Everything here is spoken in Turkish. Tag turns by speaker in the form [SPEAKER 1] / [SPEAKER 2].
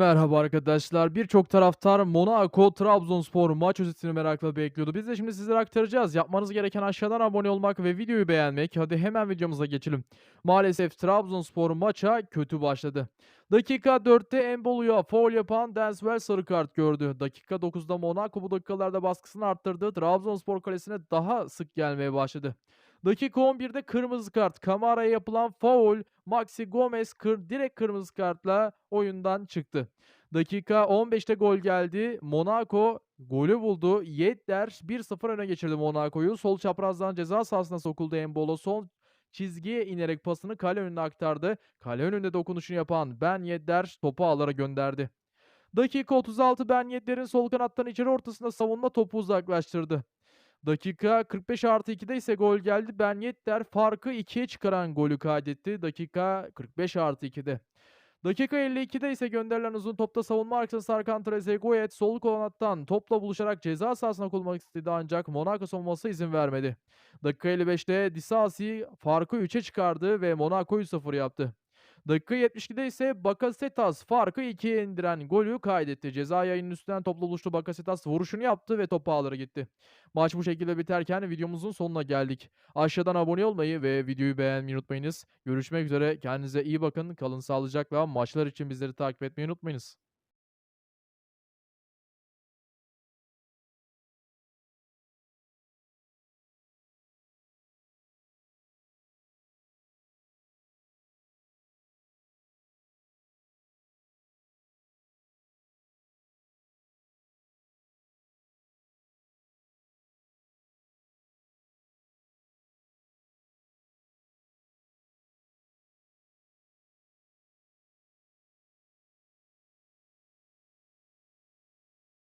[SPEAKER 1] Merhaba arkadaşlar. Birçok taraftar Monaco Trabzonspor maç özetini merakla bekliyordu. Biz de şimdi sizlere aktaracağız. Yapmanız gereken aşağıdan abone olmak ve videoyu beğenmek. Hadi hemen videomuza geçelim. Maalesef Trabzonspor maça kötü başladı. Dakika 4'te Embolu'ya foul yapan Denswell sarı kart gördü. Dakika 9'da Monaco bu dakikalarda baskısını arttırdı. Trabzonspor kalesine daha sık gelmeye başladı. Dakika 11'de kırmızı kart. Kamara'ya yapılan foul. Maxi Gomez kır, direkt kırmızı kartla oyundan çıktı. Dakika 15'te gol geldi. Monaco golü buldu. Yedder 1-0 öne geçirdi Monaco'yu. Sol çaprazdan ceza sahasına sokuldu Embolo. Son çizgiye inerek pasını kale önüne aktardı. Kale önünde dokunuşunu yapan Ben Yedder topu ağlara gönderdi. Dakika 36 Ben Yedder'in sol kanattan içeri ortasında savunma topu uzaklaştırdı. Dakika 45 artı 2'de ise gol geldi. Ben Yedder farkı 2'ye çıkaran golü kaydetti. Dakika 45 artı 2'de. Dakika 52'de ise gönderilen uzun topta savunma arkasında Sarkan Trezeguet sol kanattan topla buluşarak ceza sahasına kullanmak istedi ancak Monaco savunması izin vermedi. Dakika 55'te Disasi farkı 3'e çıkardı ve Monaco 3-0 yaptı. Dakika 72'de ise Bakasetas farkı 2'ye indiren golü kaydetti. Ceza yayının üstünden topla buluştu. Bakasetas vuruşunu yaptı ve topu ağlara gitti. Maç bu şekilde biterken videomuzun sonuna geldik. Aşağıdan abone olmayı ve videoyu beğenmeyi unutmayınız. Görüşmek üzere. Kendinize iyi bakın. Kalın sağlıcakla. Maçlar için bizleri takip etmeyi unutmayınız.